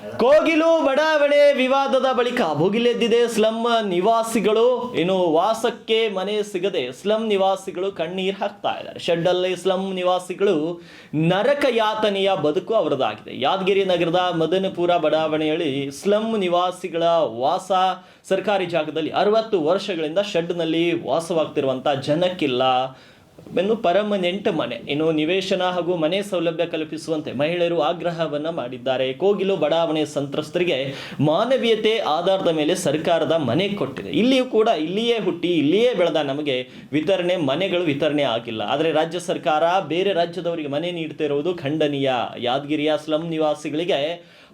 ಕೋಗಿಲು ಬಡಾವಣೆ ವಿವಾದದ ಬಳಿಕ ಭುಗಿಲೆದ್ದಿದೆ ಸ್ಲಂ ನಿವಾಸಿಗಳು. ಇನ್ನು ವಾಸಕ್ಕೆ ಮನೆ ಸಿಗದೆ ಸ್ಲಂ ನಿವಾಸಿಗಳು ಕಣ್ಣೀರು ಹಾಕ್ತಾ ಇದ್ದಾರೆ. ಶೆಡ್ಡಲ್ಲಿ ಸ್ಲಂ ನಿವಾಸಿಗಳು ನರಕ ಯಾತನೆಯ ಬದುಕು ಅವರದಾಗಿದೆ. ಯಾದಗಿರಿ ನಗರದ ಮದನಪುರ ಬಡಾವಣೆಯಲ್ಲಿ ಸ್ಲಂ ನಿವಾಸಿಗಳ ವಾಸ ಸರ್ಕಾರಿ ಜಾಗದಲ್ಲಿ ಅರವತ್ತು ವರ್ಷಗಳಿಂದ ಶೆಡ್ನಲ್ಲಿ ವಾಸವಾಗ್ತಿರುವಂತ ಜನಕ್ಕಿಲ್ಲ. ಇನ್ನು ಪರ್ಮನೆಂಟ್ ಮನೆ, ಇನ್ನು ನಿವೇಶನ ಹಾಗೂ ಮನೆ ಸೌಲಭ್ಯ ಕಲ್ಪಿಸುವಂತೆ ಮಹಿಳೆಯರು ಆಗ್ರಹವನ್ನ ಮಾಡಿದ್ದಾರೆ. ಕೋಗಿಲು ಬಡಾವಣೆ ಸಂತ್ರಸ್ತರಿಗೆ ಮಾನವೀಯತೆ ಆಧಾರದ ಮೇಲೆ ಸರ್ಕಾರದ ಮನೆ ಕೊಟ್ಟಿದೆ. ಇಲ್ಲಿಯೂ ಕೂಡ ಇಲ್ಲಿಯೇ ಹುಟ್ಟಿ, ಇಲ್ಲಿಯೇ ಬೆಳೆದ ನಮಗೆ ವಿತರಣೆ, ಮನೆಗಳು ವಿತರಣೆ ಆಗಿಲ್ಲ. ಆದರೆ ರಾಜ್ಯ ಸರ್ಕಾರ ಬೇರೆ ರಾಜ್ಯದವರಿಗೆ ಮನೆ ನೀಡ್ತಿರುವುದು ಖಂಡನೀಯ. ಯಾದಗಿರಿಯ ಸ್ಲಂ ನಿವಾಸಿಗಳಿಗೆ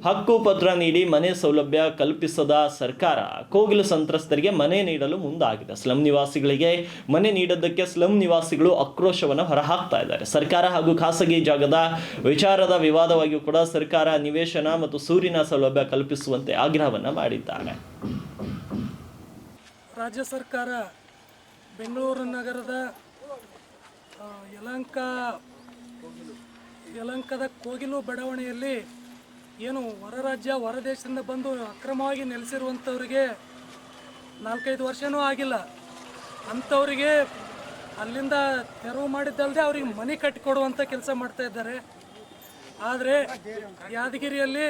ಹಕ್ಕು ಪತ್ರ ನೀಡಿ ಮನೆ ಸೌಲಭ್ಯ ಕಲ್ಪಿಸದ ಸರ್ಕಾರ ಕೋಗಿಲು ಸಂತ್ರಸ್ತರಿಗೆ ಮನೆ ನೀಡಲು ಮುಂದಾಗಿದೆ. ಸ್ಲಂ ನಿವಾಸಿಗಳಿಗೆ ಮನೆ ನೀಡದಕ್ಕೆ ಸ್ಲಂ ನಿವಾಸಿಗಳು ಆಕ್ರೋಶವನ್ನು ಹೊರಹಾಕ್ತಾ ಇದ್ದಾರೆ. ಸರ್ಕಾರ ಹಾಗೂ ಖಾಸಗಿ ಜಾಗದ ವಿಚಾರದ ವಿವಾದವಾಗಿಯೂ ಕೂಡ ಸರ್ಕಾರ ನಿವೇಶನ ಮತ್ತು ಸೂರಿನ ಸೌಲಭ್ಯ ಕಲ್ಪಿಸುವಂತೆ ಆಗ್ರಹವನ್ನು ಮಾಡಿದ್ದಾರೆ. ರಾಜ್ಯ ಸರ್ಕಾರ ಬೆಂಗಳೂರು ನಗರದ ಯಲಂಕ, ಯಲಂಕದ ಕೋಗಿಲು ಬಡಾವಣೆಯಲ್ಲಿ ಏನು ಹೊರ ರಾಜ್ಯ, ಹೊರ ದೇಶದಿಂದ ಬಂದು ಅಕ್ರಮವಾಗಿ ನೆಲೆಸಿರುವಂಥವ್ರಿಗೆ ನಾಲ್ಕೈದು ವರ್ಷವೂ ಆಗಿಲ್ಲ. ಅಂಥವರಿಗೆ ಅಲ್ಲಿಂದ ತೆರವು ಮಾಡಿದ್ದಲ್ಲದೆ ಅವ್ರಿಗೆ ಮನೆ ಕಟ್ಟಿಕೊಡುವಂಥ ಕೆಲಸ ಮಾಡ್ತಾ ಇದ್ದಾರೆ. ಆದರೆ ಯಾದಗಿರಿಯಲ್ಲಿ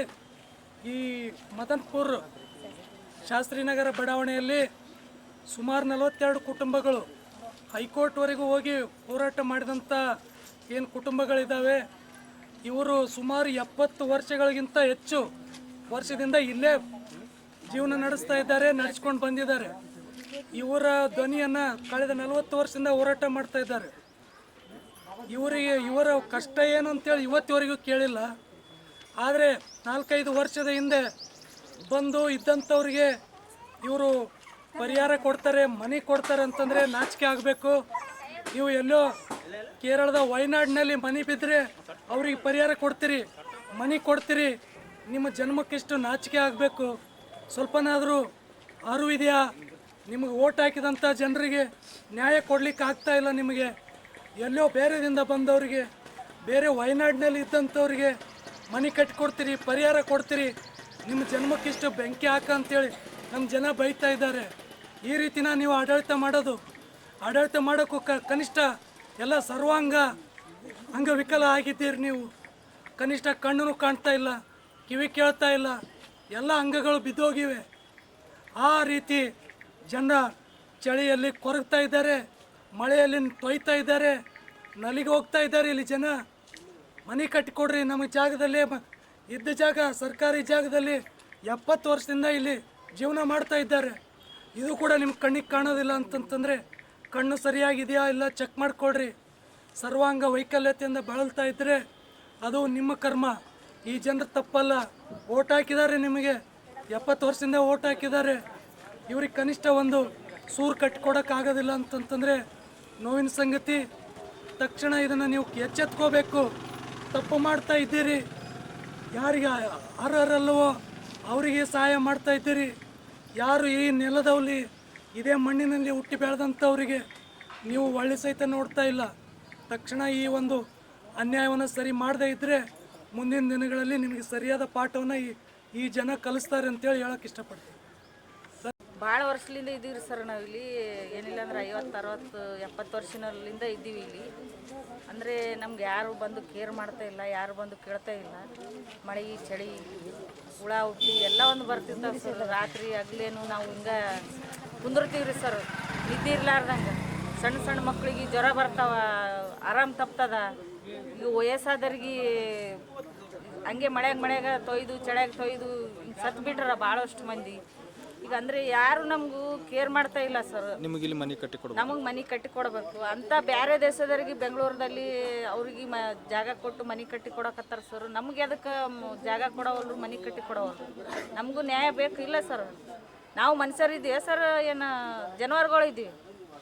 ಈ ಮದನ್ಪುರ್ ಶಾಸ್ತ್ರಿನಗರ ಬಡಾವಣೆಯಲ್ಲಿ ಸುಮಾರು ನಲವತ್ತೆರಡು ಕುಟುಂಬಗಳು ಹೈಕೋರ್ಟ್ವರೆಗೂ ಹೋಗಿ ಹೋರಾಟ ಮಾಡಿದಂಥ ಏನು ಕುಟುಂಬಗಳಿದ್ದಾವೆ ಇವರು ಸುಮಾರು ಎಪ್ಪತ್ತು ವರ್ಷಗಳಿಗಿಂತ ಹೆಚ್ಚು ವರ್ಷದಿಂದ ಇಲ್ಲೇ ಜೀವನ ನಡೆಸ್ತಾ ಇದ್ದಾರೆ, ನಡೆಸ್ಕೊಂಡು ಬಂದಿದ್ದಾರೆ. ಇವರ ಧ್ವನಿಯನ್ನು ಕಳೆದ ನಲವತ್ತು ವರ್ಷದಿಂದ ಹೋರಾಟ ಮಾಡ್ತಾ ಇದ್ದಾರೆ. ಇವರಿಗೆ, ಇವರ ಕಷ್ಟ ಏನು ಅಂತೇಳಿ ಇವತ್ತಿವರೆಗೂ ಕೇಳಿಲ್ಲ. ಆದರೆ ನಾಲ್ಕೈದು ವರ್ಷದ ಹಿಂದೆ ಬಂದು ಇದ್ದಂಥವ್ರಿಗೆ ಇವರು ಪರಿಹಾರ ಕೊಡ್ತಾರೆ, ಮನೆ ಕೊಡ್ತಾರೆ ಅಂತಂದರೆ ನಾಚಿಕೆ ಆಗಬೇಕು. ನೀವು ಎಲ್ಲೋ ಕೇರಳದ ವಯನಾಡಿನಲ್ಲಿ ಮನೆ ಬಿದ್ದರೆ ಅವ್ರಿಗೆ ಪರಿಹಾರ ಕೊಡ್ತೀರಿ, ಮನೆ ಕೊಡ್ತೀರಿ, ನಿಮ್ಮ ಜನ್ಮಕ್ಕಿಷ್ಟು ನಾಚಿಕೆ ಆಗಬೇಕು. ಸ್ವಲ್ಪನಾದರೂ ಅರಿವು ಇದೆಯಾ ನಿಮಗೆ ಓಟ್ ಹಾಕಿದಂಥ ಜನರಿಗೆ ನ್ಯಾಯ ಕೊಡಲಿಕ್ಕೆ ಆಗ್ತಾ ಇಲ್ಲ ನಿಮಗೆ. ಎಲ್ಲೋ ಬೇರೆದಿಂದ ಬಂದವರಿಗೆ, ಬೇರೆ ವಯನಾಡಿನಲ್ಲಿ ಇದ್ದಂಥವ್ರಿಗೆ ಮನೆ ಕಟ್ಟಿಕೊಡ್ತೀರಿ ಪರಿಹಾರ ಕೊಡ್ತೀರಿ. ನಿಮ್ಮ ಜನ್ಮಕ್ಕಿಷ್ಟು ಬೆಂಕಿ ಹಾಕ ಅಂತೇಳಿ ನಮ್ಮ ಜನ ಬೈತಾ ಇದ್ದಾರೆ. ಈ ರೀತಿನ ನೀವು ಆಡಳಿತ ಮಾಡೋದು. ಆಡಳಿತ ಮಾಡೋಕ್ಕೂ ಕ, ಕನಿಷ್ಠ ಎಲ್ಲ ಸರ್ವಾಂಗ, ಅಂಗವಿಕಲ ಆಗಿದ್ದೀರಿ ನೀವು. ಕನಿಷ್ಠ ಕಣ್ಣು ಕಾಣ್ತಾ ಇಲ್ಲ, ಕಿವಿ ಕೇಳ್ತಾ ಇಲ್ಲ. ಎಲ್ಲ ಅಂಗಗಳು ಬಿದ್ದೋಗಿವೆ. ಆ ರೀತಿ ಜನ ಚಳಿಯಲ್ಲಿ ಕೊರಗ್ತಾ ಇದ್ದಾರೆ, ಮಳೆಯಲ್ಲಿ ತೊಯ್ತಾ ಇದ್ದಾರೆ, ನಲಿಗೆ ಹೋಗ್ತಾ ಇದ್ದಾರೆ ಇಲ್ಲಿ ಜನ. ಮನೆ ಕಟ್ಟಿಕೊಡ್ರಿ, ನಮ್ಮ ಜಾಗದಲ್ಲಿ ಇದ್ದ ಜಾಗ, ಸರ್ಕಾರಿ ಜಾಗದಲ್ಲಿ ಎಪ್ಪತ್ತು ವರ್ಷದಿಂದ ಇಲ್ಲಿ ಜೀವನ ಮಾಡ್ತಾ ಇದ್ದಾರೆ. ಇದು ಕೂಡ ನಿಮ್ಮ ಕಣ್ಣಿಗೆ ಕಾಣೋದಿಲ್ಲ ಅಂತಂತಂದರೆ, ಕಣ್ಣು ಸರಿಯಾಗಿದೆಯಾ ಇಲ್ಲ ಚೆಕ್ ಮಾಡಿಕೊಡ್ರಿ ಸರ್ವಾಂಗ ವೈಕಲ್ಯತೆಯಿಂದ ಬಳಲ್ತಾ ಇದ್ದರೆ ಅದು ನಿಮ್ಮ ಕರ್ಮ. ಈ ಜನರು ತಪ್ಪಲ್ಲ. ಓಟ್ ಹಾಕಿದ್ದಾರೆ ನಿಮಗೆ. ಎಪ್ಪತ್ತು ವರ್ಷದಿಂದ ಓಟ್ ಹಾಕಿದ್ದಾರೆ. ಇವ್ರಿಗೆ ಕನಿಷ್ಠ ಒಂದು ಸೂರು ಕಟ್ಕೊಡೋಕ್ಕಾಗೋದಿಲ್ಲ ಅಂತಂತಂದರೆ ನೋವಿನ ಸಂಗತಿ. ತಕ್ಷಣ ಇದನ್ನು ನೀವು ಎಚ್ಚೆತ್ಕೋಬೇಕು. ತಪ್ಪು ಮಾಡ್ತಾ ಇದ್ದೀರಿ. ಯಾರಿಗೆ ಅರ್ಹರಲ್ಲವೋ ಅವರಿಗೆ ಸಹಾಯ ಮಾಡ್ತಾ ಇದ್ದೀರಿ. ಯಾರು ಈ ನೆಲದಲ್ಲಿ ಇದೇ ಮಣ್ಣಿನಲ್ಲಿ ಹುಟ್ಟಿ ಬೆಳೆದಂಥವರಿಗೆ ನೀವು ಒಳ್ಳೆ ಸಹಿತ ನೋಡ್ತಾ ಇಲ್ಲ. ತಕ್ಷಣ ಈ ಒಂದು ಅನ್ಯಾಯವನ್ನು ಸರಿ ಮಾಡದೇ ಇದ್ದರೆ ಮುಂದಿನ ದಿನಗಳಲ್ಲಿ ನಿಮಗೆ ಸರಿಯಾದ ಪಾಠವನ್ನು ಈ ಈ ಜನ ಕಲಿಸ್ತಾರೆ ಅಂತೇಳಿ ಹೇಳೋಕ್ಕೆ ಇಷ್ಟಪಡ್ತೀನಿ. ಭಾಳ ವರ್ಷದಿಂದ ಇದ್ದೀವಿ ಸರ್ ನಾವು ಇಲ್ಲಿ. ಏನಿಲ್ಲ ಅಂದ್ರೆ ಐವತ್ತು, ಅರವತ್ತು, ಎಪ್ಪತ್ತು ವರ್ಷದಿಂದ ಇದ್ದೀವಿ ಇಲ್ಲಿ. ಅಂದರೆ ನಮ್ಗೆ ಯಾರು ಬಂದು ಕೇರ್ ಮಾಡ್ತಾ ಇಲ್ಲ, ಯಾರು ಬಂದು ಕೇಳ್ತಾ ಇಲ್ಲ. ಮಳೆ, ಚಳಿ, ಹುಳ ಹುಟ್ಟಿ ಎಲ್ಲ ಒಂದು ಬರ್ತಿರ್ತಾವೆ ಸರ್. ರಾತ್ರಿ ಹಗ್ಲೇನು ನಾವು ಹಿಂಗೆ ಕುಂದಿರ್ತೀವಿ ರೀ ಸರ್. ನಿದ್ದೆ ಸಣ್ಣ ಸಣ್ಣ ಮಕ್ಕಳಿಗೆ ಜ್ವರ ಬರ್ತಾವ, ಆರಾಮ್ ತಪ್ತದ. ಈಗ ವಯಸ್ಸಾದವ್ರಿಗೆ ಹಂಗೆ ಮಳೆಯಾಗ ಮಳೆಯಾಗ ತೊಯ್ದು, ಚಳಿಯಾಗ ತೊಯ್ದು ಸತ್ಬಿಟ್ರ ಭಾಳಷ್ಟು ಮಂದಿ. ಈಗ ಅಂದ್ರೆ ಯಾರು ನಮಗೂ ಕೇರ್ ಮಾಡ್ತಾ ಇಲ್ಲ ಸರ್ ನಿಮಗೆ ಇಲ್ಲಿ ಮನೆ ಕಟ್ಟಿ ಕೊಡ್ಬೇಕು? ನಮಗೆ ಮನೆ ಕಟ್ಟಿ ಕೊಡಬೇಕು. ಅಂತ ಬೇರೆ ದೇಶದವರಿಗೆ ಬೆಂಗಳೂರದಲ್ಲಿ ಅವ್ರಿಗೆ ಮ ಜಾಗ ಕೊಟ್ಟು ಮನೆ ಕಟ್ಟಿ ಕೊಡಕತ್ತಾರ ಸರ್ ನಮಗೆ ಅದಕ್ಕೆ ಜಾಗ ಕೊಡೋವಲ್ರು ಮನೆ ಕಟ್ಟಿ ಕೊಡೋವಲ್ರು. ನಮಗೂ ನ್ಯಾಯ ಬೇಕು ಇಲ್ಲ ಸರ್ ನಾವು ಮನುಷ್ಯರಿದ್ದೀವಿ ಸರ್ ಏನು ಜನವಾರ್ಗಳು ಇದ್ದೀವಿ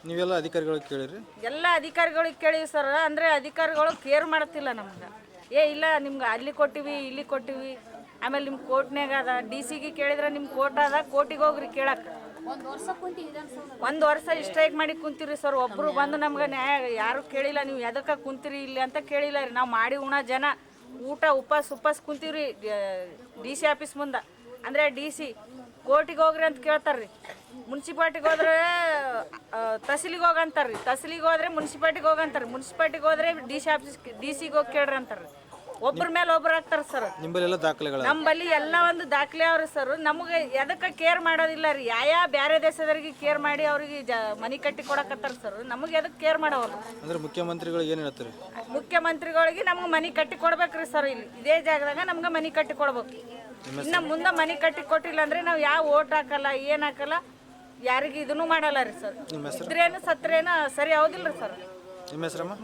ನೀವೆಲ್ಲ ಅಧಿಕಾರಿಗಳಿಗೆ ಕೇಳಿರಿ. ಎಲ್ಲ ಅಧಿಕಾರಿಗಳಿಗೆ ಕೇಳಿವಿ ಸರ್ ಅಂದರೆ ಅಧಿಕಾರಿಗಳು ಕೇರ್ ಮಾಡ್ತಿಲ್ಲ ನಮ್ಗೆ. ಏ ಇಲ್ಲ ನಿಮ್ಗೆ ಅಲ್ಲಿ ಕೊಟ್ಟಿವಿ ಇಲ್ಲಿ ಕೊಟ್ಟಿವಿ. ಆಮೇಲೆ ನಿಮ್ಮ ಕೋರ್ಟ್ನಾಗ ಅದ. ಡಿ ಸಿಗೆ ಕೇಳಿದ್ರೆ ನಿಮ್ಮ ಕೋರ್ಟ್ ಅದ. ಕೋರ್ಟಿಗೆ ಹೋಗ್ರಿ ಕೇಳಕ್ಕೆ ಒಂದು ವರ್ಷ ಸ್ಟ್ರೈಕ್ ಮಾಡಿ ಕುಂತೀರಿ ಸರ್ ಒಬ್ರು ಬಂದು ನಮ್ಗೆ ನ್ಯಾಯ, ಯಾರು ಕೇಳಿಲ್ಲ, ನೀವು ಎದಕ್ಕೆ ಕುಂತೀರಿ ಇಲ್ಲಿ ಅಂತ ಕೇಳಿಲ್ಲ ರೀ. ನಾವು ಮಾಡಿ ಉಣ ಜನ. ಊಟ ಉಪಾಸ್ ಉಪಾಸ್ ಕುಂತೀವ್ರಿ ಡಿ ಸಿ ಆಫೀಸ್ ಮುಂದೆ. ಅಂದರೆ ಡಿ ಸಿ ಕೋರ್ಟಿಗೆ ಹೋಗ್ರಿ ಅಂತ ಕೇಳ್ತಾರ್ರಿ ಮುನ್ಸಿಪಾಲ್ಟಿಗೆ ಹೋದ್ರೆ ತಹಸೀಲಿಗೆ ಹೋಗಂತಾರ್ರಿ ತಹಸೀಲಿಗೆ ಹೋದ್ರೆ ಮುನ್ಸಿಪಾಲ್ಟಿಗೆ ಹೋಗಂತಾರೆ ಮುನ್ಸಿಪಾಲ್ಟಿಗೆ ಹೋದ್ರೆ ಡಿ ಸಿ ಆಫೀಸ್ ಡಿ ಸಿಗೆ ಹೋಗಿ ಕೇಳ್ರಿ ಅಂತಾರ್ರಿ ಒಬ್ರ ಮೇಲೆ ಒಬ್ರು ಆಗ್ತಾರೆ ಸರ್ ನಿಂಬಲ್ಲೆಲ್ಲ ದಾಖಲೆಗಳ ನಮ್ಮಲ್ಲಿ ಎಲ್ಲ ಒಂದು ದಾಖಲೆ ಅವ್ರಿ ಸರ್ ನಮಗೆ ಎದಕ್ಕೆ ಕೇರ್ ಮಾಡೋದಿಲ್ಲ ರೀ. ಯಾ ಬೇರೆ ದೇಶದವರಿಗೆ ಕೇರ್ ಮಾಡಿ ಅವ್ರಿಗೆ ಜ ಮನೆ ಕಟ್ಟಿ ಕೊಡಕತ್ತಾರ ಸರ್ ನಮಗೆ ಎದಕ್ಕೆ ಕೇರ್ ಮಾಡೋರು ಅಂದ್ರೆ ಮುಖ್ಯಮಂತ್ರಿಗಳು ಏನು ಹೇಳ್ತಾರೆ? ಮುಖ್ಯಮಂತ್ರಿಗಳಿಗೆ ನಮ್ಗೆ ಮನೆ ಕಟ್ಟಿ ಕೊಡ್ಬೇಕ್ರಿ ಸರ್ ಇಲ್ಲಿ. ಇದೇ ಜಾಗದಾಗ ನಮ್ಗೆ ಮನೆ ಕಟ್ಟಿ ಕೊಡ್ಬೇಕು. ಇನ್ನು ಮುಂದೆ ಮನೆ ಕಟ್ಟಿ ಕೊಟ್ಟಿಲ್ಲ ಅಂದ್ರೆ ನಾವು ಯಾವ ಓಟ್ ಹಾಕಲ್ಲ ಏನ್ ಹಾಕಲ್ಲ ಯಾರಿಗೆ ಇದನ್ನು ಮಾಡಲ್ಲ ರೀ ಸರ್ ಇದ್ರೇನು ಸತ್ರೇನ ಸರಿ ಹೌದಿಲ್ಲ ರೀ ಸರ್ ನಿಮ್ಮ ಹೆಸರಮ್ಮ?